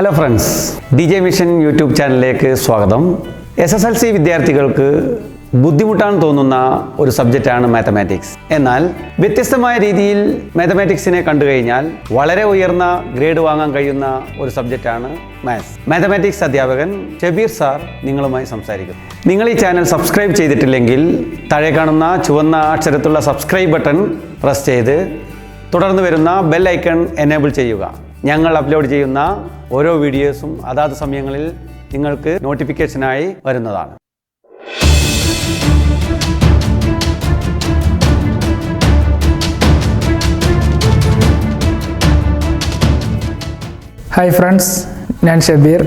Hello friends D J mission YouTube ചാനലിലേക്ക് സ്വാഗതം. S S L C വിദ്യാർത്ഥികൾക്ക് ബുദ്ധിമുട്ടാണ് തോന്നുന്ന ഒരു സബ്ജക്റ്റാണ് മാത്തമാറ്റിക്സ്. എന്നാൽ വ്യത്യസ്തമായ രീതിയിൽ മാത്തമാറ്റിക്സിനെ കണ്ടു കഴിഞ്ഞാൽ വളരെ ഉയർന്ന ഗ്രേഡ് വാങ്ങാൻ കഴിയുന്ന ഒരു സബ്ജക്റ്റാണ് മാത്സ്. മാത്തമാറ്റിക്സ് അധ്യാപകൻ ഷബീർ സാർ നിങ്ങളുമായി സംസാരിക്കുന്നു നിങ്ങൾ ഈ ചാനൽ സബ്സ്ക്രൈബ് ചെയ്തിട്ടില്ലെങ്കിൽ താഴെ കാണുന്ന ചുവന്ന അക്ഷരത്തുള്ള സബ്സ്ക്രൈബ് ബട്ടൺ പ്രസ് ചെയ്ത് തുടർന്ന് വരുന്ന ബെൽ ഐക്കൺ എനേബിൾ ചെയ്യുക. ഞങ്ങൾ അപ്ലോഡ് ചെയ്യുന്ന ഓരോ വീഡിയോസും അതാത് സമയങ്ങളിൽ നിങ്ങൾക്ക് നോട്ടിഫിക്കേഷനായി വരുന്നതാണ്. ഹായ് ഫ്രണ്ട്സ് ഞാൻ ഷബീർ.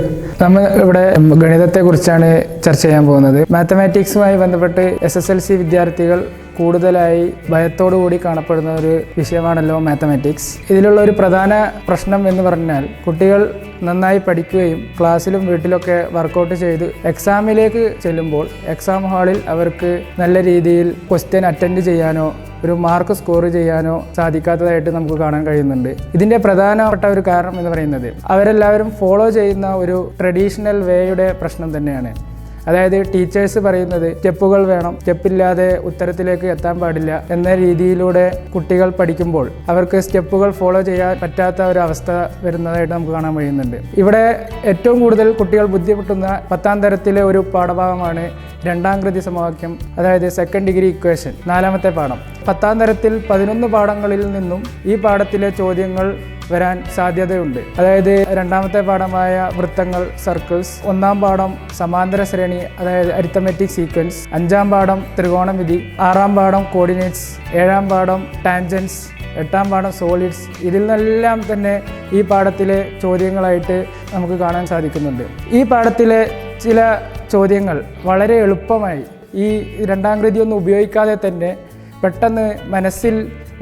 നമ്മൾ ഇവിടെ ഗണിതത്തെക്കുറിച്ചാണ് ചർച്ച ചെയ്യാൻ പോകുന്നത്. മാത്തമാറ്റിക്സുമായി ബന്ധപ്പെട്ട് എസ് എസ് എൽ സി വിദ്യാർത്ഥികൾ കൂടുതലായി ഭയത്തോടു കൂടി കാണപ്പെടുന്ന ഒരു വിഷയമാണല്ലോ മാത്തമാറ്റിക്സ് ഇതിലുള്ള ഒരു പ്രധാന പ്രശ്നം എന്ന് പറഞ്ഞാൽ കുട്ടികൾ നന്നായി പഠിക്കുകയും ക്ലാസ്സിലും വീട്ടിലൊക്കെ വർക്കൗട്ട് ചെയ്ത് എക്സാമിലേക്ക് ചെല്ലുമ്പോൾ എക്സാം ഹാളിൽ അവർക്ക് നല്ല രീതിയിൽ ക്വസ്റ്റ്യൻ അറ്റൻഡ് ചെയ്യാനോ ഒരു മാർക്ക് സ്കോർ ചെയ്യാനോ സാധിക്കാത്തതായിട്ട് നമുക്ക് കാണാൻ കഴിയുന്നുണ്ട്. ഇതിന്റെ പ്രധാനപ്പെട്ട ഒരു കാരണം എന്ന് പറയുന്നത് അവരെല്ലാവരും ഫോളോ ചെയ്യുന്ന ഒരു ട്രഡീഷണൽ വേയുടെ പ്രശ്നം തന്നെയാണ്. അതായത് ടീച്ചേഴ്സ് പറയുന്നത് സ്റ്റെപ്പുകൾ വേണം സ്റ്റെപ്പില്ലാതെ ഉത്തരത്തിലേക്ക് എത്താൻ പാടില്ല എന്ന രീതിയിലൂടെ കുട്ടികൾ പഠിക്കുമ്പോൾ അവർക്ക് സ്റ്റെപ്പുകൾ ഫോളോ ചെയ്യാൻ പറ്റാത്ത ഒരു അവസ്ഥ വരുന്നതായിട്ട് നമുക്ക് കാണാൻ കഴിയുന്നുണ്ട്. ഇവിടെ ഏറ്റവും കൂടുതൽ കുട്ടികൾ ബുദ്ധിമുട്ടുന്ന പത്താം തരത്തിലെ ഒരു പാഠഭാഗമാണ് രണ്ടാം കൃതി സമവാക്യം അതായത് സെക്കൻഡ് ഡിഗ്രി ഇക്വേഷൻ നാലാമത്തെ പാഠം. പത്താം തരത്തിൽ പതിനൊന്ന് പാഠങ്ങളിൽ നിന്നും ഈ പാഠത്തിലെ ചോദ്യങ്ങൾ വരാൻ സാധ്യതയുണ്ട്. അതായത് രണ്ടാമത്തെ പാഠമായ വൃത്തങ്ങൾ സർക്കിൾസ് ഒന്നാം പാഠം സമാന്തര ശ്രേണി അതായത് അരിത്തമെറ്റിക് സീക്വൻസ് അഞ്ചാം പാഠം ത്രികോണമിതി ആറാം പാഠം കോർഡിനേറ്റ്സ് ഏഴാം പാഠം ടാൻജൻസ് എട്ടാം പാഠം സോളിഡ്സ് ഇതിൽ നിന്നെല്ലാം തന്നെ ഈ പാഠത്തിലെ ചോദ്യങ്ങളായിട്ട് നമുക്ക് കാണാൻ സാധിക്കുന്നുണ്ട്. ഈ പാഠത്തിലെ ചില ചോദ്യങ്ങൾ വളരെ എളുപ്പമായി ഈ രണ്ടാം കൃതി ഒന്നും ഉപയോഗിക്കാതെ തന്നെ പെട്ടെന്ന് മനസ്സിൽ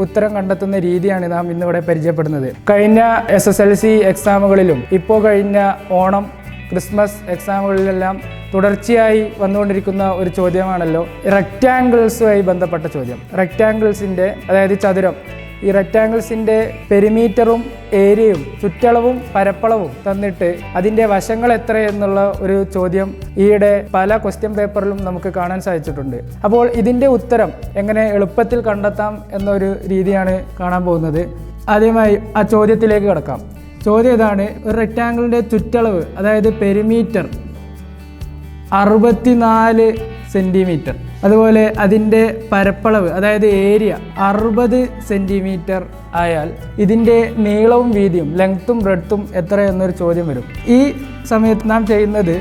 ഉത്തരം കണ്ടെത്തുന്ന രീതിയാണ് നാം ഇന്നിവിടെ പരിചയപ്പെടുന്നത്. കഴിഞ്ഞ എസ് എസ് എൽ സി എക്സാമുകളിലും ഇപ്പോൾ കഴിഞ്ഞ ഓണം ക്രിസ്മസ് എക്സാമുകളിലെല്ലാം തുടർച്ചയായി വന്നുകൊണ്ടിരിക്കുന്ന ഒരു ചോദ്യമാണല്ലോ റെക്റ്റാങ്കിൾസുമായി ബന്ധപ്പെട്ട ചോദ്യം. റെക്റ്റാങ്കിൾസിന്റെ അതായത് ചതുരം ഈ റെക്റ്റാങ്കിൾസിന്റെ പെരിമീറ്ററും ഏരിയയും ചുറ്റളവും പരപ്പളവും തന്നിട്ട് അതിന്റെ വശങ്ങൾ എത്ര എന്നുള്ള ഒരു ചോദ്യം ഈയിടെ പല ക്വസ്റ്റ്യൻ പേപ്പറിലും നമുക്ക് കാണാൻ സാധിച്ചിട്ടുണ്ട്. അപ്പോൾ ഇതിന്റെ ഉത്തരം എങ്ങനെ എളുപ്പത്തിൽ കണ്ടെത്താം എന്നൊരു രീതിയാണ് കാണാൻ പോകുന്നത്. ആദ്യമായി ആ ചോദ്യത്തിലേക്ക് കിടക്കാം. ചോദ്യം ഇതാണ് ഒരു റെക്റ്റാങ്കിളിന്റെ ചുറ്റളവ് അതായത് പെരിമീറ്റർ അറുപത്തിനാല് സെന്റിമീറ്റർ അതുപോലെ അതിന്റെ പരപ്പളവ് അതായത് ഏരിയ അറുപത് സെന്റിമീറ്റർ ആയാൽ ഇതിന്റെ നീളവും വീതിയും ലെങ്ത്തും ബ്രെഡ്ത്തും എത്ര എന്നൊരു ചോദ്യം വരും. ഈ സമയത്ത് നാം ചെയ്യുന്നത്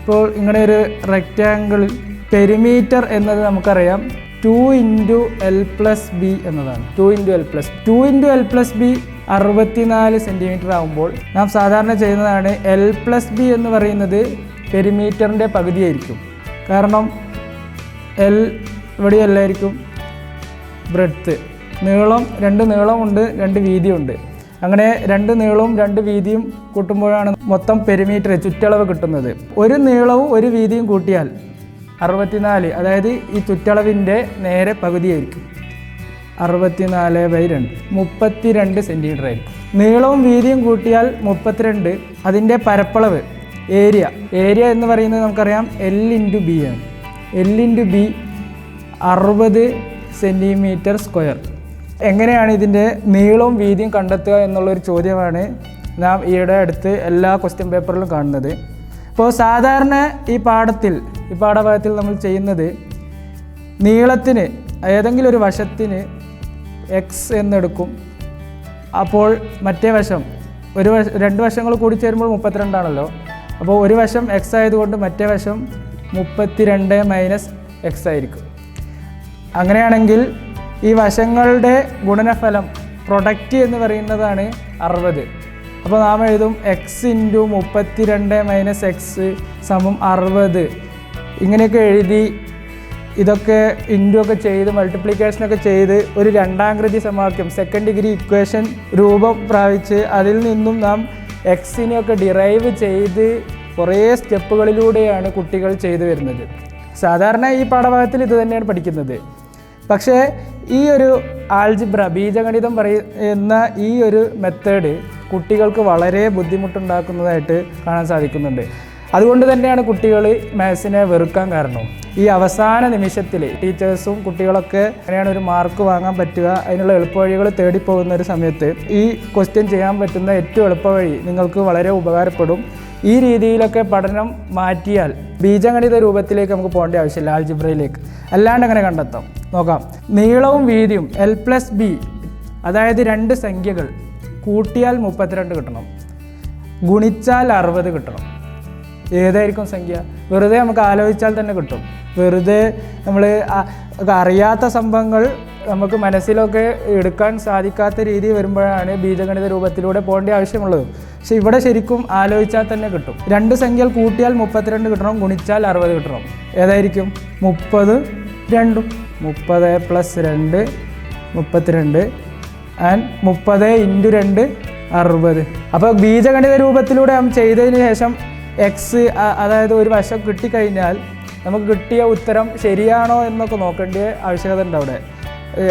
ഇപ്പോൾ ഇങ്ങനെ ഒരു റെക്റ്റാങ്കിൾ പെരിമീറ്റർ എന്നത് നമുക്കറിയാം. Two into L plus B എന്നതാണ്. Two into L plus two into L plus B അറുപത്തിനാല് സെന്റിമീറ്റർ ആകുമ്പോൾ നാം സാധാരണ ചെയ്യുന്നതാണ് എൽ പ്ലസ് ബി എന്ന് പറയുന്നത് പെരിമീറ്ററിന്റെ പകുതിയായിരിക്കും. കാരണം എൽ ഇവിടെ എല്ലായിരിക്കും ബ്രെഡ്ത്ത് നീളം രണ്ട് നീളമുണ്ട് രണ്ട് വീതിയുണ്ട്. അങ്ങനെ രണ്ട് നീളവും രണ്ട് വീതിയും കൂട്ടുമ്പോഴാണ് മൊത്തം പെരിമീറ്റർ ചുറ്റളവ് കിട്ടുന്നത്. ഒരു നീളവും ഒരു വീതിയും കൂട്ടിയാൽ അറുപത്തിനാല് അതായത് ഈ ചുറ്റളവിന്റെ നേരെ പകുതിയായിരിക്കും. അറുപത്തിനാല് ബൈ രണ്ട് മുപ്പത്തി രണ്ട് സെന്റിമീറ്റർ ആയിരിക്കും. നീളവും വീതിയും കൂട്ടിയാൽ മുപ്പത്തിരണ്ട് അതിന്റെ പരപ്പളവ് ഏരിയ. ഏരിയ എന്ന് പറയുന്നത് നമുക്കറിയാം എൽ ഇന്റു ബി ആണ്. എൽ ഇന്റു ബി അറുപത് സെന്റിമീറ്റർ സ്ക്വയർ എങ്ങനെയാണ് ഇതിന്റെ നീളവും വീതിയും കണ്ടെത്തുക എന്നുള്ളൊരു ചോദ്യമാണ് നാം ഈയിടെ അടുത്ത് എല്ലാ ക്വസ്റ്റ്യൻ പേപ്പറിലും കാണുന്നത്. ഇപ്പോൾ സാധാരണ ഈ പാഠത്തിൽ ഈ പാഠഭാഗത്തിൽ നമ്മൾ ചെയ്യുന്നത് നീളത്തിന് ഏതെങ്കിലും ഒരു വശത്തിന് എക്സ് എന്നെടുക്കും. അപ്പോൾ മറ്റേ വശം ഒരു വശ രണ്ട് വശങ്ങൾ കൂടി ചേരുമ്പോൾ മുപ്പത്തിരണ്ടാണല്ലോ. അപ്പോൾ ഒരു വശം എക്സ് ആയതുകൊണ്ട് മറ്റേ വശം മുപ്പത്തിരണ്ട് മൈനസ് എക്സ് ആയിരിക്കും. അങ്ങനെയാണെങ്കിൽ ഈ വശങ്ങളുടെ ഗുണനഫലം പ്രൊഡക്റ്റ് എന്ന് പറയുന്നതാണ് അറുപത്. അപ്പോൾ നാം എഴുതും എക്സ് ഇന്റു മുപ്പത്തിരണ്ട് മൈനസ് എക്സ് സമം അറുപത്. ഇങ്ങനെയൊക്കെ എഴുതി ഇതൊക്കെ ഇന്റു ഒക്കെ ചെയ്ത് മൾട്ടിപ്ലിക്കേഷനൊക്കെ ചെയ്ത് ഒരു രണ്ടാം കൃതി സമവാക്യം സെക്കൻഡ് ഡിഗ്രി ഇക്വേഷൻ രൂപം പ്രാപിച്ച് അതിൽ നിന്നും നാം എക്സിനെയൊക്കെ ഡിറൈവ് ചെയ്ത് കുറേ സ്റ്റെപ്പുകളിലൂടെയാണ് കുട്ടികൾ ചെയ്തു വരുന്നത്. സാധാരണ ഈ പാഠഭാഗത്തിൽ ഇത് തന്നെയാണ് പഠിക്കുന്നത്. പക്ഷേ ഈ ഒരു ആൾജിബ്ര ബീജഗണിതം പറയുന്ന ഈ ഒരു മെത്തേഡ് കുട്ടികൾക്ക് വളരെ ബുദ്ധിമുട്ടുണ്ടാക്കുന്നതായിട്ട് കാണാൻ സാധിക്കുന്നുണ്ട്. അതുകൊണ്ട് തന്നെയാണ് കുട്ടികൾ മാത്സിനെ വെറുക്കാൻ കാരണം. ഈ അവസാന നിമിഷത്തിൽ ടീച്ചേഴ്സും കുട്ടികളൊക്കെ എങ്ങനെയാണ് ഒരു മാർക്ക് വാങ്ങാൻ പറ്റുക അതിനുള്ള എളുപ്പവഴികൾ തേടിപ്പോകുന്ന ഒരു സമയത്ത് ഈ ക്വസ്റ്റ്യൻ ചെയ്യാൻ പറ്റുന്ന ഏറ്റവും എളുപ്പവഴി നിങ്ങൾക്ക് വളരെ ഉപകാരപ്പെടും. ഈ രീതിയിലൊക്കെ പഠനം മാറ്റിയാൽ ബീജഗണിത രൂപത്തിലേക്ക് നമുക്ക് പോകേണ്ട ആവശ്യമില്ല ആൽജിബ്രയിലേക്ക് അല്ലാണ്ട് അങ്ങനെ കണ്ടെത്താം? നോക്കാം. നീളവും വീതിയും എൽ പ്ലസ് ബി അതായത് രണ്ട് സംഖ്യകൾ കൂട്ടിയാൽ മുപ്പത്തിരണ്ട് കിട്ടണം. ഗുണിച്ചാൽ അറുപത് കിട്ടണം. ഏതായിരിക്കും സംഖ്യ? വെറുതെ നമുക്ക് ആലോചിച്ചാൽ തന്നെ കിട്ടും. വെറുതെ നമ്മൾ അറിയാത്ത സംഭവങ്ങൾ നമുക്ക് മനസ്സിലൊക്കെ എടുക്കാൻ സാധിക്കാത്ത രീതി വരുമ്പോഴാണ് ബീജഗണിത രൂപത്തിലൂടെ പോകേണ്ട ആവശ്യമുള്ളത്. പക്ഷെ ഇവിടെ ശരിക്കും ആലോചിച്ചാൽ തന്നെ കിട്ടും. രണ്ട് സംഖ്യകൾ കൂട്ടിയാൽ മുപ്പത്തിരണ്ട് കിട്ടണം ഗുണിച്ചാൽ അറുപത് കിട്ടണം. ഏതായിരിക്കും? മുപ്പത് രണ്ടും. മുപ്പത് പ്ലസ് രണ്ട് മുപ്പത്തിരണ്ട്. ആൻഡ് മുപ്പത് ഇന്റു രണ്ട് അറുപത്. അപ്പോൾ ബീജഗണിത രൂപത്തിലൂടെ ചെയ്തതിന് ശേഷം എക്സ് അതായത് ഒരു വശം കിട്ടിക്കഴിഞ്ഞാൽ നമുക്ക് കിട്ടിയ ഉത്തരം ശരിയാണോ എന്നൊക്കെ നോക്കേണ്ട ആവശ്യകത ഉണ്ട് അവിടെ.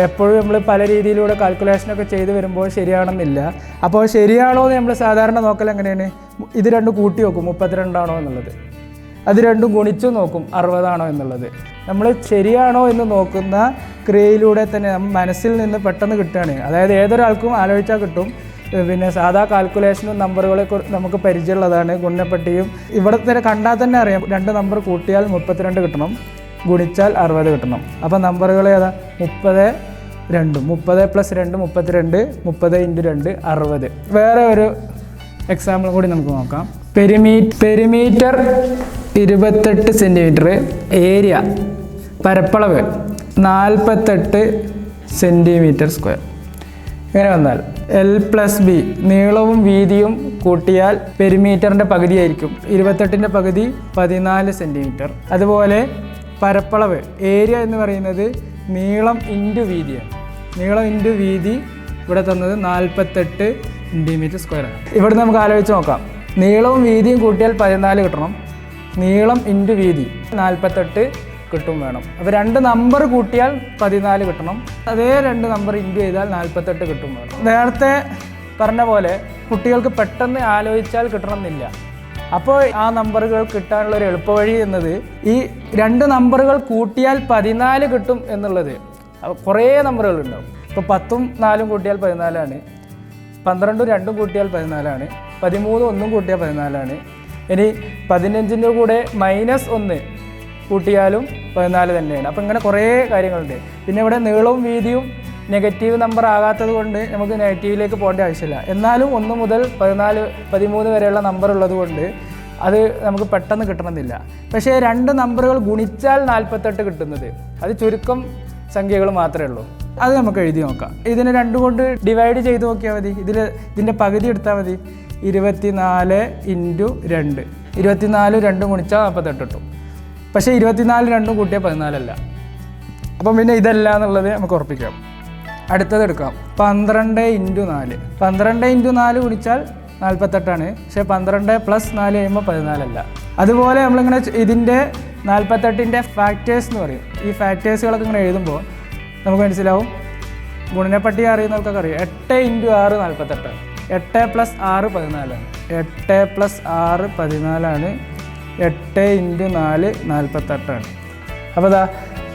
എപ്പോഴും നമ്മൾ പല രീതിയിലൂടെ കാൽക്കുലേഷനൊക്കെ ചെയ്തു വരുമ്പോൾ ശരിയാണെന്നില്ല. അപ്പോൾ ശരിയാണോ എന്ന് നമ്മൾ സാധാരണ നോക്കൽ എങ്ങനെയാണ്? ഇത് രണ്ടും കൂട്ടി നോക്കും മുപ്പത്തിരണ്ടാണോ എന്നുള്ളത്. അത് രണ്ടും ഗുണിച്ചു നോക്കും അറുപതാണോ എന്നുള്ളത്. നമ്മൾ ശരിയാണോ എന്ന് നോക്കുന്ന ക്രിയയിലൂടെ തന്നെ മനസ്സിൽ നിന്ന് പെട്ടെന്ന് കിട്ടുകയാണ്. അതായത് ഏതൊരാൾക്കും ആലോചിച്ചാൽ കിട്ടും പിന്നെ സാധാ കാൽക്കുലേഷനും നമ്പറുകളെ നമുക്ക് പരിചയമുള്ളതാണ് ഗുണപ്പട്ടിയും ഇവിടെ തന്നെ കണ്ടാൽ തന്നെ അറിയാം രണ്ട് നമ്പർ കൂട്ടിയാൽ മുപ്പത്തിരണ്ട് കിട്ടണം ഗുണിച്ചാൽ അറുപത് കിട്ടണം. അപ്പോൾ നമ്പറുകൾ ഏതാ? മുപ്പത് രണ്ട് മുപ്പത് പ്ലസ് രണ്ട് മുപ്പത്തിരണ്ട് മുപ്പത് ഇന്റു രണ്ട് അറുപത്. വേറെ ഒരു എക്സാമ്പിൾ കൂടി നമുക്ക് നോക്കാം. പെരിമീ പെരിമീറ്റർ ഇരുപത്തെട്ട് സെന്റിമീറ്റർ ഏരിയ പരപ്പളവ് നാൽപ്പത്തെട്ട് സെന്റിമീറ്റർ സ്ക്വയർ ഇങ്ങനെ വന്നാൽ എൽ പ്ലസ് ബി നീളവും വീതിയും കൂട്ടിയാൽ പെരിമീറ്ററിന്റെ പകുതിയായിരിക്കും. ഇരുപത്തെട്ടിന്റെ പകുതി പതിനാല് സെന്റിമീറ്റർ അതുപോലെ പരപ്പളവ് ഏരിയ എന്ന് പറയുന്നത് നീളം ഇന്റു വീതിയാണ്. നീളം ഇന്റു വീതി ഇവിടെ തന്നത് നാൽപ്പത്തെട്ട് സെന്റിമീറ്റർ സ്ക്വയറാണ് ഇവിടെ നമുക്ക് ആലോചിച്ച് നോക്കാം. നീളവും വീതിയും കൂട്ടിയാൽ പതിനാല് കിട്ടണം. നീളം ഇന്റു വീതി നാൽപ്പത്തെട്ട് കിട്ടും വേണം. അപ്പോൾ രണ്ട് നമ്പർ കൂട്ടിയാൽ പതിനാല് കിട്ടണം. അതേ രണ്ട് നമ്പർ ഇന്റു ചെയ്താൽ നാൽപ്പത്തെട്ട് കിട്ടും വേണം. നേരത്തെ പറഞ്ഞ പോലെ കുട്ടികൾക്ക് പെട്ടെന്ന് ആലോചിച്ചാൽ കിട്ടണമെന്നില്ല. അപ്പോൾ ആ നമ്പറുകൾ കിട്ടാനുള്ള ഒരു എളുപ്പവഴി എന്നത് ഈ രണ്ട് നമ്പറുകൾ കൂട്ടിയാൽ പതിനാല് കിട്ടും എന്നുള്ളത്. കുറേ നമ്പറുകൾ ഉണ്ടാവും. ഇപ്പോൾ പത്തും നാലും കൂട്ടിയാൽ പതിനാലാണ്. പന്ത്രണ്ടും രണ്ടും കൂട്ടിയാൽ പതിനാലാണ്. പതിമൂന്നും ഒന്നും കൂട്ടിയാൽ പതിനാലാണ്. ഇനി പതിനഞ്ചിന്റെ കൂടെ മൈനസ് ഒന്ന്. കൂട്ടിയാലും പതിനാല് തന്നെയാണ്. അപ്പോൾ ഇങ്ങനെ കുറേ കാര്യങ്ങളുണ്ട്. പിന്നെ ഇവിടെ നീളവും വീതിയും നെഗറ്റീവ് നമ്പർ ആകാത്തത് കൊണ്ട് നമുക്ക് നെഗറ്റീവിലേക്ക് പോകേണ്ട ആവശ്യമില്ല. എന്നാലും ഒന്ന് മുതൽ പതിനാല് പതിമൂന്ന് വരെയുള്ള നമ്പർ ഉള്ളത് കൊണ്ട് അത് നമുക്ക് പെട്ടെന്ന് കിട്ടണമെന്നില്ല. പക്ഷേ രണ്ട് നമ്പറുകൾ ഗുണിച്ചാൽ നാൽപ്പത്തെട്ട് കിട്ടുന്നത്. അത് ചുരുക്കം സംഖ്യകൾ മാത്രമേ ഉള്ളൂ. അത് നമുക്ക് എഴുതി നോക്കാം. ഇതിനെ രണ്ടും കൊണ്ട് ഡിവൈഡ് ചെയ്ത് നോക്കിയാൽ മതി. ഇതിൽ ഇതിന്റെ പകുതി എടുത്താൽ മതി. ഇരുപത്തിനാല് ഇന്റു രണ്ട്. ഇരുപത്തിനാല് രണ്ടും ഗുണിച്ചാൽ നാൽപ്പത്തെട്ട് കിട്ടും. പക്ഷേ ഇരുപത്തിനാല് രണ്ടും കൂട്ടിയാൽ പതിനാലല്ല. അപ്പം പിന്നെ ഇതല്ല എന്നുള്ളത് നമുക്ക് ഉറപ്പിക്കാം. അടുത്തത് എടുക്കാം. പന്ത്രണ്ട് ഇന്റു നാല്. പന്ത്രണ്ട് ഇന്റു നാല് ഗുണിച്ചാൽ നാൽപ്പത്തെട്ടാണ് പക്ഷേ പന്ത്രണ്ട് പ്ലസ് നാല് കഴിയുമ്പോൾ പതിനാലല്ല. അതുപോലെ നമ്മളിങ്ങനെ ഇതിന്റെ നാൽപ്പത്തെട്ടിന്റെ ഫാക്ടേഴ്സ് എന്ന് പറയും. ഈ ഫാക്ടേഴ്സുകളൊക്കെ ഇങ്ങനെ എഴുതുമ്പോൾ നമുക്ക് മനസ്സിലാവും. ഗുണനപ്പട്ടിക അറിയുന്നവർക്കൊക്കെ അറിയാം. എട്ട് ഇന്റു ആറ് നാൽപ്പത്തെട്ട് എട്ട് പ്ലസ് ആറ് പതിനാലാണ്. എട്ട് പ്ലസ് ആറ് പതിനാലാണ്. എട്ട് ഇന്റു നാല് നാൽപ്പത്തെട്ടാണ് അപ്പോൾ അതാ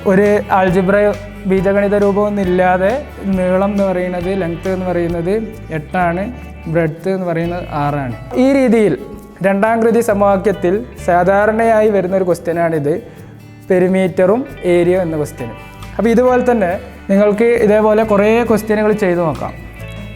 ഒരു ആൾജിബ്ര ബീജഗണിത രൂപമൊന്നും ഇല്ലാതെ നീളം എന്ന് പറയുന്നത് ലെങ്ത് എന്ന് പറയുന്നത് എട്ടാണ് ബ്രെഡ്ത്ത് എന്ന് പറയുന്നത് ആറാണ്. ഈ രീതിയിൽ രണ്ടാം കൃതി സമവാക്യത്തിൽ സാധാരണയായി വരുന്ന ഒരു ക്വസ്റ്റ്യനാണിത് പെരിമീറ്ററും ഏരിയ എന്ന ക്വസ്റ്റ്യനും അപ്പോൾ ഇതുപോലെ തന്നെ നിങ്ങൾക്ക് ഇതേപോലെ കുറേ ക്വസ്റ്റ്യനുകൾ ചെയ്തു നോക്കാം.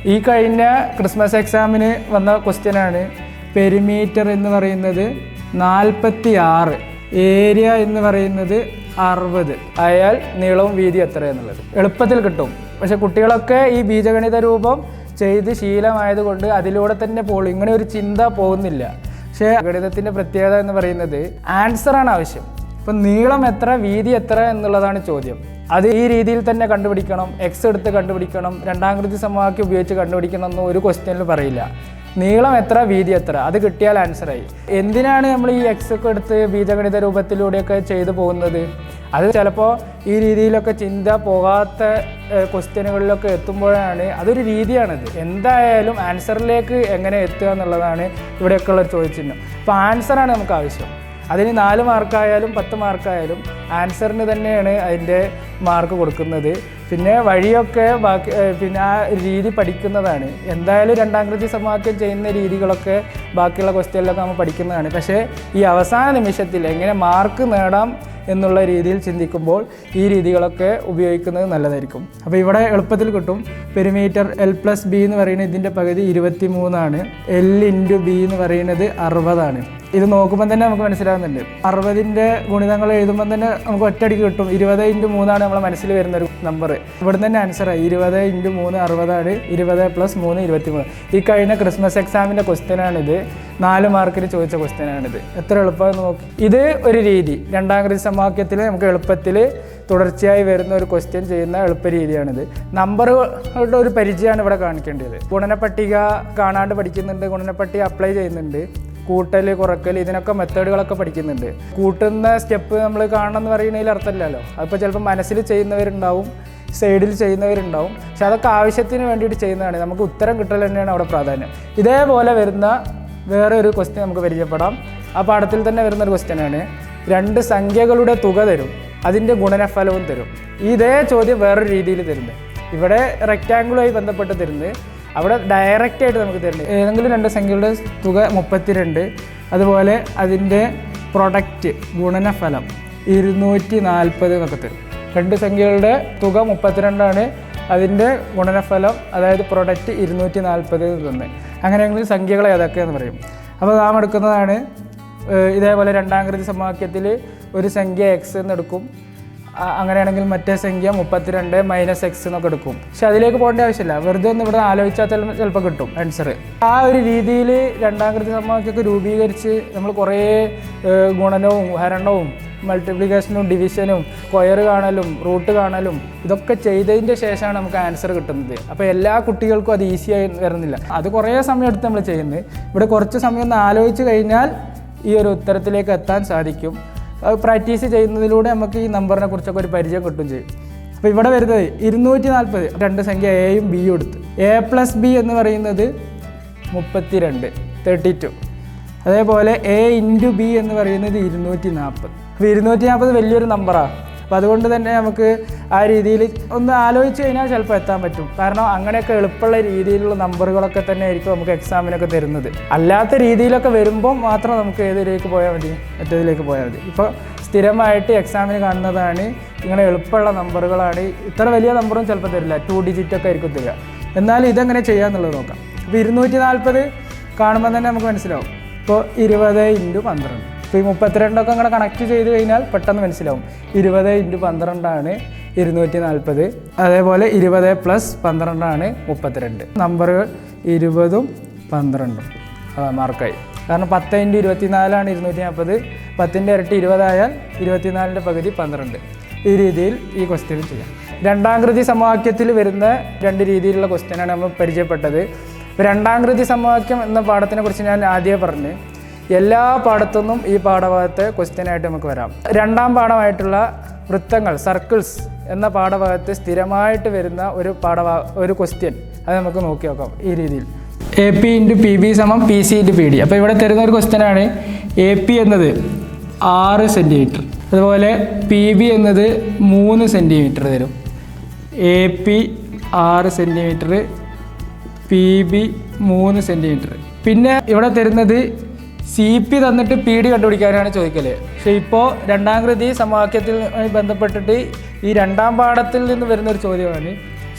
ഈ കഴിഞ്ഞ ക്രിസ്മസ് എക്സാമിന് വന്ന ക്വസ്റ്റ്യനാണ് പെരിമീറ്റർ എന്ന് പറയുന്നത് നാൽപ്പത്തി ആറ് ഏരിയ എന്ന് പറയുന്നത് അറുപത്. അയാൾ നീളവും വീതി എത്ര എന്നുള്ളത്. എളുപ്പത്തിൽ കിട്ടും. പക്ഷെ കുട്ടികളൊക്കെ ഈ ബീജഗണിത രൂപം ചെയ്ത് ശീലമായതുകൊണ്ട് അതിലൂടെ തന്നെ പോളി ഇങ്ങനെ ഒരു ചിന്ത പോകുന്നില്ല. പക്ഷേ ഗണിതത്തിന്റെ പ്രത്യേകത എന്ന് പറയുന്നത് ആൻസറാണ് ആവശ്യം. ഇപ്പം നീളം എത്ര വീതി എത്ര എന്നുള്ളതാണ് ചോദ്യം. അത് ഈ രീതിയിൽ തന്നെ കണ്ടുപിടിക്കണം. എക്സ് എടുത്ത് കണ്ടുപിടിക്കണം. രണ്ടാം കൃതി സമവാക്യം ഉപയോഗിച്ച് കണ്ടുപിടിക്കണം എന്ന് ഒരു ക്വസ്റ്റ്യനിൽ പറയില്ല. നീളം എത്ര വീതി എത്ര? അത് കിട്ടിയാൽ ആൻസറായി എന്തിനാണ് നമ്മൾ ഈ എക്സ് ഒക്കെ എടുത്ത് ബീജഗണിത രൂപത്തിലൂടെയൊക്കെ ചെയ്തു പോകുന്നത്? അത് ചിലപ്പോൾ ഈ രീതിയിലൊക്കെ ചിന്ത പോകാത്ത ക്വസ്റ്റ്യനുകളിലൊക്കെ എത്തുമ്പോഴാണ് അതൊരു രീതിയാണത്. എന്തായാലും ആൻസറിലേക്ക് എങ്ങനെ എത്തുക എന്നുള്ളതാണ് ഇവിടെയൊക്കെ ഉള്ള ചോദിച്ചിരുന്നത് അപ്പോൾ ആൻസറാണ് നമുക്ക് ആവശ്യം. അതിന് നാല് മാർക്കായാലും പത്ത് മാർക്കായാലും ആൻസറിന് തന്നെയാണ് അതിന്റെ മാർക്ക് കൊടുക്കുന്നത്. പിന്നെ വഴിയൊക്കെ ബാക്കി പിന്നെ ആ രീതി പഠിക്കുന്നതാണ്. എന്തായാലും രണ്ടാം കൃതി സമവാക്യം ചെയ്യുന്ന രീതികളൊക്കെ ബാക്കിയുള്ള ക്വസ്റ്റ്യനിലൊക്കെ നമ്മൾ പഠിക്കുന്നതാണ്. പക്ഷേ ഈ അവസാന നിമിഷത്തിൽ എങ്ങനെ മാർക്ക് നേടാം എന്നുള്ള രീതിയിൽ ചിന്തിക്കുമ്പോൾ ഈ രീതികളൊക്കെ ഉപയോഗിക്കുന്നത് നല്ലതായിരിക്കും. അപ്പോൾ ഇവിടെ എളുപ്പത്തിൽ കിട്ടും. പെരിമീറ്റർ എൽ പ്ലസ് ബി എന്ന് പറയുന്നത് ഇതിന്റെ പകുതി ഇരുപത്തി മൂന്നാണ് എൽ ഇന്റു ബി എന്ന് പറയുന്നത് അറുപതാണ്. ഇത് നോക്കുമ്പോൾ തന്നെ നമുക്ക് മനസ്സിലാകുന്നുണ്ട്. അറുപതിന്റെ ഗുണിതങ്ങൾ എഴുതുമ്പോൾ തന്നെ നമുക്ക് ഒറ്റയടിക്ക് കിട്ടും. ഇരുപത് ഇന്റു മൂന്നാണ് നമ്മളെ മനസ്സിൽ വരുന്ന ഒരു നമ്പർ ഇവിടെ തന്നെ ആൻസറായി ഇരുപത് ഇന്റു മൂന്ന് അറുപതാണ്. ഇരുപത് പ്ലസ് മൂന്ന് ഇരുപത്തി മൂന്ന് ഈ കഴിഞ്ഞ ക്രിസ്മസ് എക്സാമിന്റെ ക്വസ്റ്റ്യനാണിത് നാല് മാർക്കിന് ചോദിച്ച ക്വസ്റ്റ്യനാണിത് എത്ര എളുപ്പമെന്ന് നോക്കി. ഇത് ഒരു രീതി. രണ്ടാം കൃതി സമവാക്യത്തിൽ നമുക്ക് എളുപ്പത്തിൽ തുടർച്ചയായി വരുന്ന ഒരു ക്വസ്റ്റ്യൻ ചെയ്യുന്ന എളുപ്പ രീതിയാണിത്. നമ്പറുകളുടെ ഒരു പരിചയമാണ് ഇവിടെ കാണിക്കേണ്ടത്. ഗുണനപ്പട്ടിക കാണാണ്ട് പഠിക്കുന്നുണ്ട്. ഗുണനപ്പട്ടിക അപ്ലൈ ചെയ്യുന്നുണ്ട്. കൂട്ടൽ കുറക്കൽ ഇതിനൊക്കെ മെത്തേഡുകളൊക്കെ പഠിക്കുന്നുണ്ട്. കൂട്ടുന്ന സ്റ്റെപ്പ് നമ്മൾ കാണണം എന്ന് പറയുന്നതിൽ അർത്ഥമില്ലല്ലോ. അതിപ്പോൾ ചിലപ്പോൾ മനസ്സിൽ ചെയ്യുന്നവരുണ്ടാവും സൈഡിൽ ചെയ്യുന്നവരുണ്ടാവും. പക്ഷെ അതൊക്കെ ആവശ്യത്തിന് വേണ്ടിയിട്ട് ചെയ്യുന്നതാണ്. നമുക്ക് ഉത്തരം കിട്ടൽ തന്നെയാണ് അവിടെ പ്രാധാന്യം. ഇതേപോലെ വരുന്ന വേറെ ഒരു ക്വസ്റ്റ്യൻ നമുക്ക് പരിചയപ്പെടാം. ആ പാഠത്തിൽ തന്നെ വരുന്ന ഒരു ക്വസ്റ്റ്യനാണ് രണ്ട് സംഖ്യകളുടെ തുക തരും അതിന്റെ ഗുണനഫലവും തരും. ഇതേ ചോദ്യം വേറൊരു രീതിയിൽ തരുന്നത് ഇവിടെ റെക്റ്റാങ്കിളുമായി ബന്ധപ്പെട്ട് തരുന്നത് അവിടെ ഡയറക്റ്റ് ആയിട്ട് നമുക്ക് തരുന്നത് ഏതെങ്കിലും രണ്ട് സംഖ്യകളുടെ തുക മുപ്പത്തിരണ്ട്. അതുപോലെ അതിന്റെ പ്രൊഡക്റ്റ് ഗുണനഫലം ഇരുന്നൂറ്റി നാൽപ്പത് എന്നൊക്കെ തരും. രണ്ട് സംഖ്യകളുടെ തുക മുപ്പത്തിരണ്ടാണ്. അതിന്റെ ഗുണനഫലം അതായത് പ്രൊഡക്റ്റ് ഇരുന്നൂറ്റി നാൽപ്പത് തന്നെ അങ്ങനെയെങ്കിൽ സംഖ്യകൾ ഏതൊക്കെയെന്ന് പറയും. അപ്പോൾ നാം എടുക്കുന്നതാണ് ഇതേപോലെ രണ്ടാം കൃതി സമവാക്യത്തിൽ ഒരു സംഖ്യ എക്സ് എന്ന് എടുക്കും. അങ്ങനെയാണെങ്കിൽ മറ്റേ സംഖ്യ മുപ്പത്തിരണ്ട് മൈനസ് എക്സ് എന്നൊക്കെ എടുക്കും. പക്ഷെ അതിലേക്ക് പോകേണ്ട ആവശ്യമില്ല. വെറുതെ ഒന്ന് ഇവിടെ ആലോചിച്ചാൽ ചിലപ്പോൾ കിട്ടും ആൻസർ ആ ഒരു രീതിയിൽ രണ്ടാം കൃതി സമവാക്യമൊക്കെ രൂപീകരിച്ച് നമ്മൾ കുറേ ഗുണനവും ഹരണവും മൾട്ടിപ്ലിക്കേഷനും ഡിവിഷനും കൊയർ കാണലും റൂട്ട് കാണലും ഇതൊക്കെ ചെയ്തതിന്റെ ശേഷമാണ് നമുക്ക് ആൻസർ കിട്ടുന്നത്. അപ്പോൾ എല്ലാ കുട്ടികൾക്കും അത് ഈസിയായി വരുന്നില്ല. അത് കുറേ സമയം എടുത്ത് നമ്മൾ ചെയ്യുന്നത്. ഇവിടെ കുറച്ച് സമയം ഒന്ന് ആലോചിച്ച് കഴിഞ്ഞാൽ ഈ ഒരു ഉത്തരത്തിലേക്ക് എത്താൻ സാധിക്കും. പ്രാക്ടീസ് ചെയ്യുന്നതിലൂടെ നമുക്ക് ഈ നമ്പറിനെ കുറിച്ചൊക്കെ ഒരു പരിചയം കിട്ടും ചെയ്യും. അപ്പോൾ ഇവിടെ വരുന്നത് ഇരുന്നൂറ്റി നാൽപ്പത് രണ്ട് സംഖ്യ എയും ബിയും എടുത്ത്. എ പ്ലസ് ബി എന്ന് പറയുന്നത് മുപ്പത്തി രണ്ട് തേർട്ടി ടു അതേപോലെ എ ഇന്റു ബി എന്ന് പറയുന്നത് ഇരുന്നൂറ്റി നാൽപ്പത് അപ്പോൾ ഇരുന്നൂറ്റി നാൽപ്പത് വലിയൊരു നമ്പറാണ് അപ്പോൾ അതുകൊണ്ട് തന്നെ നമുക്ക് ആ രീതിയിൽ ഒന്ന് ആലോചിച്ച് കഴിഞ്ഞാൽ ചിലപ്പോൾ എത്താൻ പറ്റും. കാരണം അങ്ങനെയൊക്കെ എളുപ്പമുള്ള രീതിയിലുള്ള നമ്പറുകളൊക്കെ തന്നെ ആയിരിക്കും നമുക്ക് എക്സാമിനൊക്കെ തരുന്നത്. അല്ലാത്ത രീതിയിലൊക്കെ വരുമ്പോൾ മാത്രം നമുക്ക് ഏതിലേക്ക് പോയാൽ മതി മറ്റേതിലേക്ക് പോയാൽ മതി. ഇപ്പോൾ സ്ഥിരമായിട്ട് എക്സാമിന് കാണുന്നതാണ് ഇങ്ങനെ എളുപ്പമുള്ള നമ്പറുകളാണ്. ഇത്ര വലിയ നമ്പറും ചിലപ്പോൾ തരില്ല. ടു ഡിജിറ്റ് ഒക്കെ ആയിരിക്കും തരിക. എന്നാൽ ഇതെങ്ങനെ ചെയ്യാമെന്നുള്ളത് നോക്കാം. അപ്പോൾ ഇരുന്നൂറ്റി നാൽപ്പത് കാണുമ്പോൾ തന്നെ നമുക്ക് മനസ്സിലാവും. ഇപ്പോൾ ഇരുപത് ഇന്റു പന്ത്രണ്ട്. ഇപ്പോൾ ഈ മുപ്പത്തിരണ്ടൊക്കെ അങ്ങനെ കണക്ട് ചെയ്ത് കഴിഞ്ഞാൽ പെട്ടെന്ന് മനസ്സിലാവും. ഇരുപത് ഇന്റു പന്ത്രണ്ടാണ് ഇരുന്നൂറ്റി നാൽപ്പത് അതേപോലെ ഇരുപത് പ്ലസ് പന്ത്രണ്ടാണ് മുപ്പത്തിരണ്ട്. നമ്പറുകൾ ഇരുപതും പന്ത്രണ്ടും. അതാ മാർക്കായി കാരണം പത്ത് ഇന്റു ഇരുപത്തിനാലാണ് ഇരുന്നൂറ്റി നാൽപ്പത് പത്തിന്റെ ഇരട്ടി ഇരുപതായാൽ ഇരുപത്തിനാലിന്റെ പകുതി പന്ത്രണ്ട്. ഈ രീതിയിൽ ഈ ക്വസ്റ്റ്യൻ ചെയ്യാം. രണ്ടാം കൃതി സമവാക്യത്തിൽ വരുന്ന രണ്ട് രീതിയിലുള്ള ക്വസ്റ്റ്യനാണ് നമ്മൾ പരിചയപ്പെട്ടത്. രണ്ടാം കൃതി സമവാക്യം എന്ന പാഠത്തിനെ കുറിച്ച് ഞാൻ ആദ്യമേ പറഞ്ഞു എല്ലാ പാഠത്തുനിന്നും ഈ പാഠഭാഗത്തെ ക്വസ്റ്റ്യനായിട്ട് നമുക്ക് വരാം. രണ്ടാം പാഠമായിട്ടുള്ള വൃത്തങ്ങൾ സർക്കിൾസ് എന്ന പാഠഭാഗത്ത് സ്ഥിരമായിട്ട് വരുന്ന ഒരു പാഠഭാ ഒരു ക്വസ്റ്റ്യൻ അത് നമുക്ക് നോക്കി നോക്കാം ഈ രീതിയിൽ. A P into P B സമം P C into P D അപ്പോൾ ഇവിടെ തരുന്ന ഒരു ക്വസ്റ്റ്യനാണ് എ പി എന്നത് ആറ് സെന്റിമീറ്റർ അതുപോലെ പി ബി എന്നത് മൂന്ന് സെന്റിമീറ്റർ തരും. എ പി ആറ് സെന്റിമീറ്റർ പി ബി മൂന്ന് സെന്റിമീറ്റർ പിന്നെ ഇവിടെ തരുന്നത് സി പി തന്നിട്ട് പി ഡി കണ്ടുപിടിക്കാനാണ് ചോദിക്കൽ. പക്ഷേ ഇപ്പോൾ രണ്ടാം കൃതി സമവാക്യത്തിൽ ബന്ധപ്പെട്ടിട്ട് ഈ രണ്ടാം പാഠത്തിൽ നിന്ന് വരുന്ന ഒരു ചോദ്യമാണ്.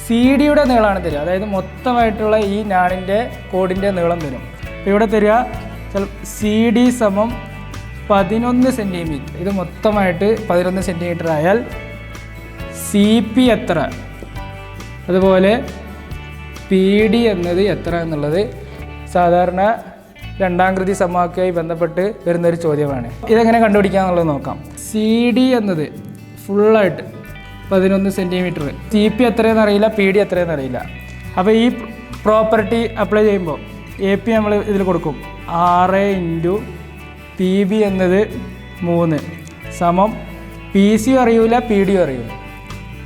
സി ഡിയുടെ നീളമാണ് തരിക. അതായത് മൊത്തമായിട്ടുള്ള ഈ ഞാണിന്റെ കോഡിന്റെ നീളം തരും അപ്പോൾ ഇവിടെ തരിക സി ഡി സമം പതിനൊന്ന് സെന്റിമീറ്റർ ഇത് മൊത്തമായിട്ട് പതിനൊന്ന് സെന്റിമീറ്റർ ആയാൽ സി പി എത്ര? അതുപോലെ പി ഡി എന്നത് എത്ര എന്നുള്ളത് സാധാരണ രണ്ടാം കൃതി സമവാക്യമായി ബന്ധപ്പെട്ട് വരുന്നൊരു ചോദ്യമാണ്. ഇതെങ്ങനെ കണ്ടുപിടിക്കുക എന്നുള്ളത് നോക്കാം. സി ഡി എന്നത് ഫുള്ളായിട്ട് പതിനൊന്ന് സെന്റിമീറ്റർ സി പി എത്രയെന്ന് അറിയില്ല പി ഡി എത്രയെന്ന് അറിയില്ല. അപ്പോൾ ഈ പ്രോപ്പർട്ടി അപ്ലൈ ചെയ്യുമ്പോൾ എ പി നമ്മൾ ഇതിൽ കൊടുക്കും. ആറ് ഇന്റു പി ബി എന്നത് മൂന്ന്. സമം പി സി അറിയൂല പി ഡി അറിയൂല.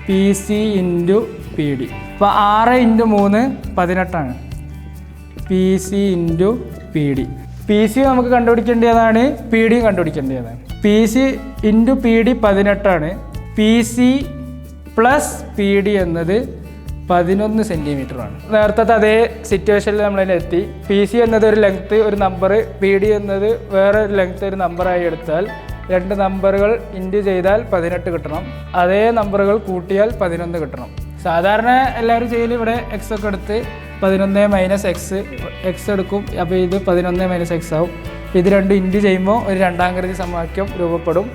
P C into P D അപ്പോൾ ആറ് ഇന്റു മൂന്ന് പതിനെട്ടാണ്. P C into P D P C നമുക്ക് കണ്ടുപിടിക്കേണ്ടതാണ് പി ഡിയും കണ്ടുപിടിക്കേണ്ടതാണ്. P C into P D പതിനെട്ടാണ്. P C plus P D എന്നത് പതിനൊന്ന് സെന്റിമീറ്ററാണ് നേരത്തെ അതേ സിറ്റുവേഷനിൽ നമ്മൾ എത്തി. പി സി എന്നത് ഒരു ലെങ്ത്ത് ഒരു നമ്പർ പി ഡി എന്നത് വേറെ ഒരു ലെങ്ത്ത് ഒരു നമ്പറായി എടുത്താൽ രണ്ട് നമ്പറുകൾ ഇന്റു ചെയ്താൽ പതിനെട്ട് കിട്ടണം. അതേ നമ്പറുകൾ കൂട്ടിയാൽ പതിനൊന്ന് കിട്ടണം. സാധാരണ എല്ലാവരും ചെയ്യൽ ഇവിടെ എക്സ് ഒക്കെ എടുത്ത് പതിനൊന്ന് മൈനസ് എക്സ് എക്സ് എടുക്കും. അപ്പോൾ ഇത് പതിനൊന്ന് മൈനസ് എക്സ് ആവും. ഇത് രണ്ടും ഇന്റു ചെയ്യുമ്പോൾ ഒരു രണ്ടാം കൃതി സമവാക്യം രൂപപ്പെടും.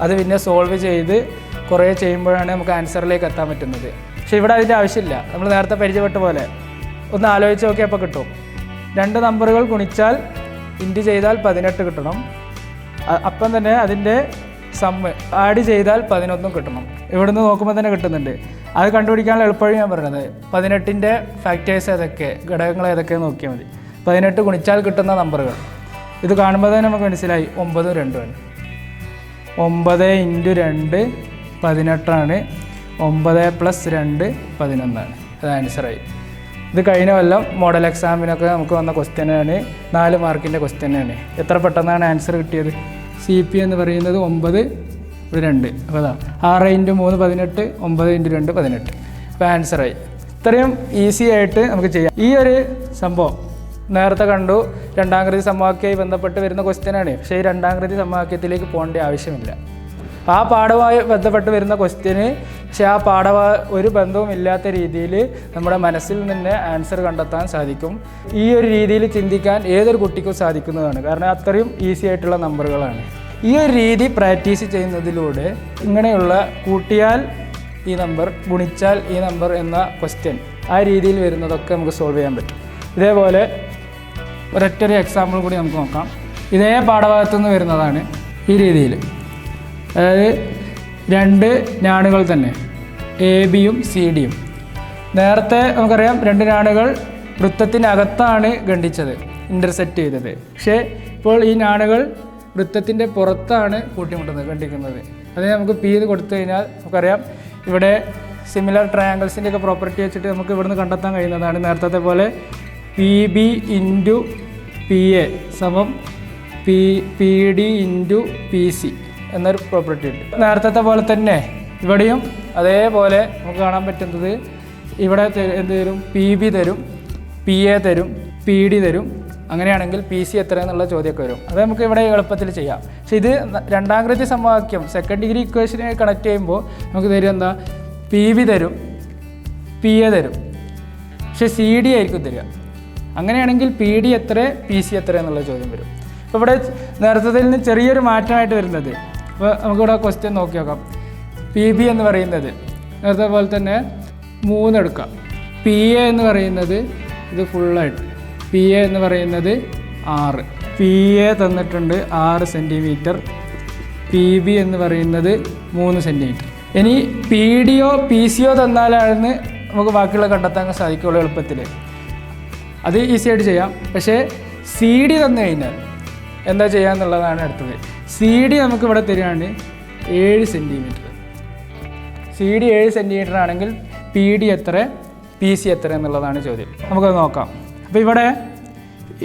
അത് പിന്നെ സോൾവ് ചെയ്ത് കുറേ ചെയ്യുമ്പോഴാണ് നമുക്ക് ആൻസറിലേക്ക് എത്താൻ പറ്റുന്നത്. പക്ഷേ ഇവിടെ അതിന്റെ ആവശ്യമില്ല. നമ്മൾ നേരത്തെ പരിചയപ്പെട്ട പോലെ. ഒന്ന് ആലോചിച്ച് നോക്കിയപ്പോൾ കിട്ടും. രണ്ട് നമ്പറുകൾ ഗുണിച്ചാൽ ഇന്റു ചെയ്താൽ പതിനെട്ട് കിട്ടണം. അപ്പം തന്നെ അതിന്റെ സമ്മ് ആഡ് ചെയ്താൽ പതിനൊന്നും കിട്ടണം. ഇവിടുന്ന് നോക്കുമ്പോൾ തന്നെ കിട്ടുന്നുണ്ട്. അത് കണ്ടുപിടിക്കാനുള്ള എളുപ്പമാണ് ഞാൻ പറയുന്നത് പതിനെട്ടിന്റെ ഫാക്ടേഴ്സ് ഏതൊക്കെ ഘടകങ്ങൾ ഏതൊക്കെ നോക്കിയാൽ മതി. പതിനെട്ട് ഗുണിച്ചാൽ കിട്ടുന്ന നമ്പറുകൾ. ഇത് കാണുമ്പോൾ തന്നെ നമുക്ക് മനസ്സിലായി. ഒമ്പതും രണ്ടുമാണ് ഒമ്പത് ഇന്റു രണ്ട് പതിനെട്ടാണ്. ഒമ്പത് പ്ലസ് രണ്ട് പതിനൊന്നാണ്. അത് ആൻസറായി ഇത് കഴിഞ്ഞ കൊല്ലം മോഡൽ എക്സാമിനൊക്കെ നമുക്ക് വന്ന ക്വസ്റ്റ്യനാണ് നാല് മാർക്കിന്റെ ക്വസ്റ്റ്യനാണ് എത്ര പെട്ടെന്നാണ് ആൻസർ കിട്ടിയത്? സി പി എന്ന് പറയുന്നത് ഒമ്പത് ഒരു രണ്ട്. അപ്പോൾ അതാ ആറ് ഇന്റു മൂന്ന് പതിനെട്ട് ഒമ്പത് ഇന്റു രണ്ട് പതിനെട്ട്. അപ്പോൾ ആൻസറായി ഇത്രയും ഈസി ആയിട്ട് നമുക്ക് ചെയ്യാം. ഈ ഒരു സംഭവം നേരത്തെ കണ്ടു. രണ്ടാം കൃതി സമവാക്യമായി ബന്ധപ്പെട്ട് വരുന്ന ക്വസ്റ്റ്യനാണ് പക്ഷേ ഈ രണ്ടാം കൃതി സമവാക്യത്തിലേക്ക് പോകേണ്ട ആവശ്യമില്ല. ആ പാഠവുമായി ബന്ധപ്പെട്ട് വരുന്ന ക്വസ്റ്റ്യന് പക്ഷേ ആ പാഠവ ഒരു ബന്ധവും ഇല്ലാത്ത രീതിയിൽ നമ്മുടെ മനസ്സിൽ നിന്ന് ആൻസർ കണ്ടെത്താൻ സാധിക്കും. ഈ ഒരു രീതിയിൽ ചിന്തിക്കാൻ ഏതൊരു കുട്ടിക്കും സാധിക്കുന്നതാണ്. കാരണം അത്രയും ഈസി ആയിട്ടുള്ള നമ്പറുകളാണ് ഈ ഒരു രീതി പ്രാക്ടീസ് ചെയ്യുന്നതിലൂടെ ഇങ്ങനെയുള്ള കൂട്ടിയാൽ ഈ നമ്പർ ഗുണിച്ചാൽ ഈ നമ്പർ എന്ന ക്വസ്റ്റ്യൻ ആ രീതിയിൽ വരുന്നതൊക്കെ നമുക്ക് സോൾവ് ചെയ്യാൻ പറ്റും. ഇതേപോലെ ഒരൊറ്റൊരു എക്സാമ്പിൾ കൂടി നമുക്ക് നോക്കാം. ഇതേ പാഠഭാഗത്തു നിന്ന് വരുന്നതാണ് ഈ രീതിയിൽ. അതായത് രണ്ട് ഞാണുകൾ തന്നെ എ ബിയും സി ഡിയും നേരത്തെ നമുക്കറിയാം രണ്ട് ഞാണുകൾ വൃത്തത്തിനകത്താണ് ഖണ്ഡിച്ചത് ഇന്റർസെക്റ്റ് ചെയ്തത്. പക്ഷേ ഇപ്പോൾ ഈ ഞാണുകൾ വൃത്തത്തിന്റെ പുറത്താണ് കൂട്ടിമുട്ടുന്നത് കണ്ടിക്കുന്നത് അത് നമുക്ക് പി എന്ന് കൊടുത്തു കഴിഞ്ഞാൽ നമുക്കറിയാം. ഇവിടെ സിമിലർ ട്രയാങ്കിൾസിന്റെ ഒക്കെ പ്രോപ്പർട്ടി വെച്ചിട്ട് നമുക്ക് ഇവിടുന്ന് കണ്ടെത്താൻ കഴിയുന്നതാണ്. നേരത്തെ പോലെ P B into P A സമം P P D into P C എന്നൊരു പ്രോപ്പർട്ടി ഉണ്ട്. നേരത്തെ പോലെ തന്നെ ഇവിടെയും അതേപോലെ നമുക്ക് കാണാൻ പറ്റുന്നത് ഇവിടെ എന്ത് തരും? പി ബി തരും പി എ തരും പി ഡി തരും അങ്ങനെയാണെങ്കിൽ പി സി എത്ര എന്നുള്ള ചോദ്യമൊക്കെ വരും. അത് നമുക്ക് ഇവിടെ എളുപ്പത്തിൽ ചെയ്യാം. പക്ഷെ ഇത് രണ്ടാം കൃതി സമവാക്യം സെക്കൻഡ് ഡിഗ്രി ഇക്വേഷനെ കണക്ട് ചെയ്യുമ്പോൾ നമുക്ക് തരും എന്താ പി വി തരും പി എ തരും. പക്ഷെ സി ഡി ആയിരിക്കും തരിക. അങ്ങനെയാണെങ്കിൽ പി ഡി എത്ര പി സി എത്ര എന്നുള്ള ചോദ്യം വരും. അപ്പോൾ ഇവിടെ നേരത്തെ നിന്ന് ചെറിയൊരു മാറ്റമായിട്ട് വരുന്നത്. അപ്പോൾ നമുക്കിവിടെ ക്വസ്റ്റ്യൻ നോക്കി നോക്കാം. പി ബി എന്ന് പറയുന്നത് നേരത്തെ പോലെ തന്നെ മൂന്നെടുക്കാം പി എ എന്ന് പറയുന്നത് ഇത് ഫുള്ളായിട്ട് പി എ എന്ന് പറയുന്നത് ആറ് പി എ തന്നിട്ടുണ്ട് ആറ് സെന്റിമീറ്റർ പി ബി എന്ന് പറയുന്നത് മൂന്ന് സെന്റിമീറ്റർ ഇനി പി ഡിയോ പി സിയോ തന്നാലാണ് നമുക്ക് ബാക്കിയുള്ള കണ്ടെത്താൻ സാധിക്കുള്ളൂ എളുപ്പത്തിൽ അത് ഈസി ആയിട്ട് ചെയ്യാം. പക്ഷേ സി ഡി തന്നു കഴിഞ്ഞാൽ എന്താ ചെയ്യാന്നുള്ളതാണ് അടുത്തത്. സി ഡി നമുക്ക് ഇവിടെ തരികയാണ് ഏഴ് സെന്റിമീറ്റർ സി ഡി ഏഴ് സെന്റിമീറ്റർ ആണെങ്കിൽ പി ഡി എത്ര? പി സി എത്ര എന്നുള്ളതാണ് ചോദ്യം. നമുക്കത് നോക്കാം. അപ്പോൾ ഇവിടെ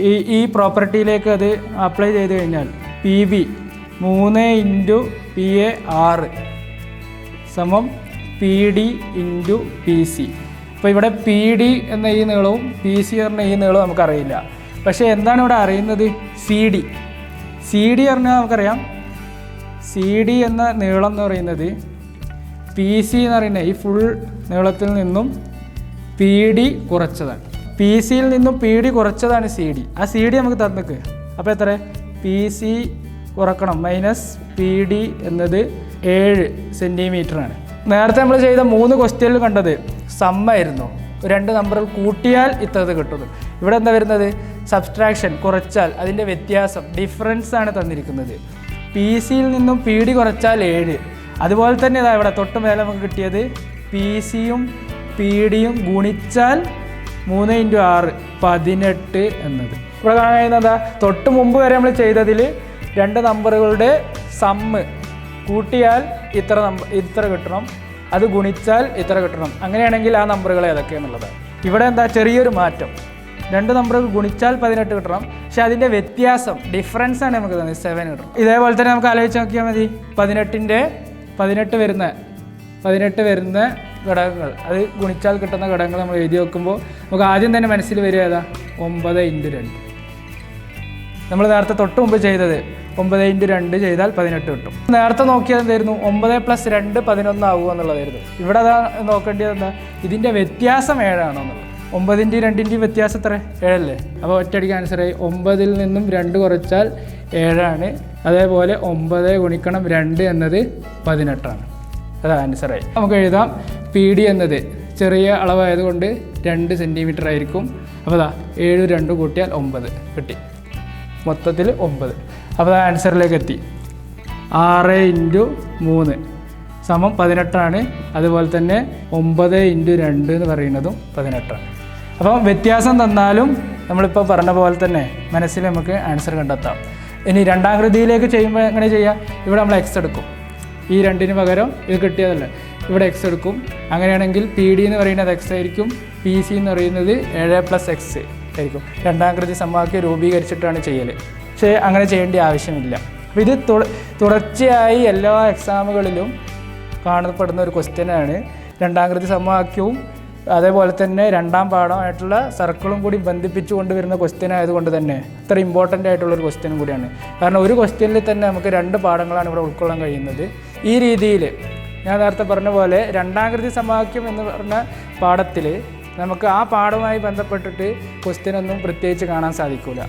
ഈ ഈ പ്രോപ്പർട്ടിയിലേക്ക് അത് അപ്ലൈ ചെയ്ത് കഴിഞ്ഞാൽ പി ബി മൂന്ന് ഇന്റു പി എ ആറ് സമം P D into P C അപ്പോൾ ഇവിടെ പി ഡി എന്ന ഈ നീളവും പി സി എന്ന ഈ നീളവും നമുക്കറിയില്ല. പക്ഷേ എന്താണ് ഇവിടെ അറിയുന്നത്? സി ഡി സി ഡി പറഞ്ഞാൽ നമുക്കറിയാം. സി ഡി എന്ന നീളം എന്ന് പറയുന്നത് പി സി എന്ന് പറയുന്നത് ഈ ഫുൾ നീളത്തിൽ നിന്നും പി ഡി കുറച്ചതാണ്. പി സിയിൽ നിന്നും പി ഡി കുറച്ചതാണ് സി ഡി ആ സി ഡി നമുക്ക് തന്നിക്ക്. അപ്പോൾ എത്ര? പി സി കുറക്കണം. മൈനസ് പി ഡി എന്നത് ഏഴ് സെന്റിമീറ്റർ ആണ്. നേരത്തെ നമ്മൾ ചെയ്ത മൂന്ന് ക്വസ്റ്റ്യനിൽ കണ്ടത് സമ്മായിരുന്നു രണ്ട് നമ്പറുകൾ കൂട്ടിയാൽ ഇത്തത് കിട്ടുന്നു ഇവിടെ എന്താ വരുന്നത്? സബ്സ്ട്രാക്ഷൻ കുറച്ചാൽ. അതിന്റെ വ്യത്യാസം ഡിഫറൻസ് ആണ് തന്നിരിക്കുന്നത്. പി സിയിൽ നിന്നും പി ഡി കുറച്ചാൽ ഏഴ്. അതുപോലെ തന്നെ ഇതാ ഇവിടെ തൊട്ട് മേലെ നമുക്ക് കിട്ടിയത് പി സിയും പി ഡിയും ഗുണിച്ചാൽ മൂന്ന് ഇന്റു ആറ് പതിനെട്ട് എന്നത്. ഇവിടെ കാണാൻ കഴിയുന്നത് തൊട്ട് മുമ്പ് വരെ നമ്മൾ ചെയ്തതിൽ രണ്ട് നമ്പറുകളുടെ സമ്മ് കൂട്ടിയാൽ ഇത്ര നമ്പർ ഇത്ര കിട്ടണം. അത് ഗുണിച്ചാൽ ഇത്ര കിട്ടണം. അങ്ങനെയാണെങ്കിൽ ആ നമ്പറുകൾ ഏതൊക്കെയെന്നുള്ളത് ഇവിടെ എന്താ? ചെറിയൊരു മാറ്റം. രണ്ട് നമ്പറുകൾ ഗുണിച്ചാൽ പതിനെട്ട് കിട്ടണം. പക്ഷെ അതിന്റെ വ്യത്യാസം ഡിഫറൻസ് ആണ് നമുക്ക് തന്നെ സെവൻ കിട്ടണം. ഇതേപോലെ തന്നെ നമുക്ക് ആലോചിച്ച് നോക്കിയാൽ മതി. പതിനെട്ടിന്റെ പതിനെട്ട് വരുന്ന പതിനെട്ട് വരുന്ന ഘടകങ്ങൾ. അത് ഗുണിച്ചാൽ കിട്ടുന്ന ഘടകങ്ങൾ നമ്മൾ എഴുതി വെക്കുമ്പോൾ നമുക്ക് ആദ്യം തന്നെ മനസ്സിൽ വരിക ഏതാ? ഒമ്പത് ഇന്റു രണ്ട്. നമ്മൾ നേരത്തെ തൊട്ട് മുമ്പ് ചെയ്തത് ഒമ്പത് ഇന്റു രണ്ട് ചെയ്താൽ പതിനെട്ട് കിട്ടും. നേരത്തെ നോക്കിയത് എന്തായിരുന്നു? ഒമ്പത് പ്ലസ് രണ്ട് പതിനൊന്ന് ആവുക എന്നുള്ളതായിരുന്നു. ഇവിടെ അതാ നോക്കേണ്ടത് എന്താ? ഇതിന്റെ വ്യത്യാസം ഏഴാണോ എന്നുള്ളത്. ഒമ്പതിന്റെയും രണ്ടിന്റെയും വ്യത്യാസം എത്ര? ഏഴല്ലേ? അപ്പോൾ ഒറ്റയടിക്ക് ആൻസറായി ഒമ്പതിൽ നിന്നും രണ്ട് കുറച്ചാൽ ഏഴാണ്. അതേപോലെ ഒമ്പത് ഗുണിക്കണം രണ്ട് എന്നത് പതിനെട്ടാണ്. അത് ആൻസറായി നമുക്ക് എഴുതാം. പി ഡി എന്നത് ചെറിയ അളവായതുകൊണ്ട് രണ്ട് സെന്റിമീറ്റർ ആയിരിക്കും. അപ്പോൾ അതാ ഏഴ് രണ്ട് കൂട്ടിയാൽ ഒമ്പത്. കിട്ടി. മൊത്തത്തിൽ ഒമ്പത്. അപ്പോൾ ആ ആൻസറിലേക്ക് എത്തി. ആറ് ഇന്റു മൂന്ന് സമം പതിനെട്ടാണ് അതുപോലെ തന്നെ ഒമ്പത് ഇന്റു രണ്ട് എന്ന് പറയുന്നതും പതിനെട്ടാണ് അപ്പം വ്യത്യാസം തന്നാലും നമ്മളിപ്പോൾ പറഞ്ഞ പോലെ തന്നെ മനസ്സിൽ നമുക്ക് ആൻസർ കണ്ടെത്താം. ഇനി രണ്ടാം കൃതിയിലേക്ക് ചെയ്യുമ്പോൾ എങ്ങനെ ചെയ്യുക ഇവിടെ നമ്മൾ എക്സ് എടുക്കും. ഈ രണ്ടിന് പകരം ഇത് കിട്ടിയതല്ല? ഇവിടെ എക്സ് എടുക്കും. അങ്ങനെയാണെങ്കിൽ പി ഡി എന്ന് പറയുന്നത് എക്സ് ആയിരിക്കും. പി സി എന്ന് പറയുന്നത് ഏഴ് പ്ലസ് എക്സ് ആയിരിക്കും. രണ്ടാം കൃതി സമവാക്യം രൂപീകരിച്ചിട്ടാണ് ചെയ്യൽ പക്ഷേ അങ്ങനെ ചെയ്യേണ്ട ആവശ്യമില്ല. അപ്പോൾ ഇത് തുടർച്ചയായി എല്ലാ എക്സാമുകളിലും കാണപ്പെടുന്ന ഒരു ക്വസ്റ്റ്യനാണ് രണ്ടാം കൃതി സമവാക്യവും അതേപോലെ തന്നെ രണ്ടാം പാഠമായിട്ടുള്ള സർക്കിളും കൂടി ബന്ധിപ്പിച്ചു കൊണ്ടുവരുന്ന ക്വസ്റ്റ്യൻ ആയതുകൊണ്ട് തന്നെ ഇത്ര ഇമ്പോർട്ടന്റ് ആയിട്ടുള്ള ഒരു ക്വസ്റ്റ്യനും കൂടിയാണ്. കാരണം ഒരു ക്വസ്റ്റ്യനിൽ തന്നെ നമുക്ക് രണ്ട് പാഠങ്ങളാണ് ഇവിടെ ഉൾക്കൊള്ളാൻ കഴിയുന്നത്. ഈ രീതിയിൽ ഞാൻ നേരത്തെ പറഞ്ഞ പോലെ രണ്ടാകൃതി സമവാക്യം എന്ന് പറഞ്ഞ പാഠത്തിൽ നമുക്ക് ആ പാഠവുമായി ബന്ധപ്പെട്ടിട്ട് ക്വസ്റ്റ്യൻ ഒന്നും പ്രത്യേകിച്ച് കാണാൻ സാധിക്കില്ല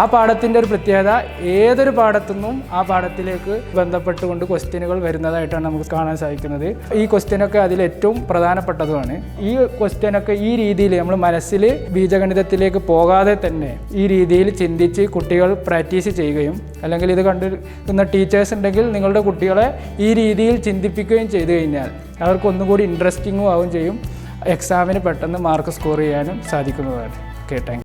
ആ പാഠത്തിന്റെ ഒരു പ്രത്യേകത ഏതൊരു പാഠത്തുനിന്നും ആ പാഠത്തിലേക്ക് ബന്ധപ്പെട്ടുകൊണ്ട് ക്വസ്റ്റ്യനുകൾ വരുന്നതായിട്ടാണ് നമുക്ക് കാണാൻ സാധിക്കുന്നത്. ഈ ക്വസ്റ്റ്യനൊക്കെ അതിൽ ഏറ്റവും പ്രധാനപ്പെട്ടതുമാണ്. ഈ ക്വസ്റ്റ്യനൊക്കെ ഈ രീതിയിൽ നമ്മൾ മനസ്സിൽ ബീജഗണിതത്തിലേക്ക് പോകാതെ തന്നെ ഈ രീതിയിൽ ചിന്തിച്ച് കുട്ടികൾ പ്രാക്ടീസ് ചെയ്യുകയും അല്ലെങ്കിൽ ഇത് കണ്ടിരിക്കുന്ന ടീച്ചേഴ്സ് ഉണ്ടെങ്കിൽ നിങ്ങളുടെ കുട്ടികളെ ഈ രീതിയിൽ ചിന്തിപ്പിക്കുകയും ചെയ്തു കഴിഞ്ഞാൽ അവർക്ക് ഒന്നുകൂടി ഇൻട്രസ്റ്റിങ്ങും ആവുകയും ചെയ്യും. എക്സാമിന് പെട്ടെന്ന് മാർക്ക് സ്കോർ ചെയ്യാനും സാധിക്കുന്നതാണ്. Okay thank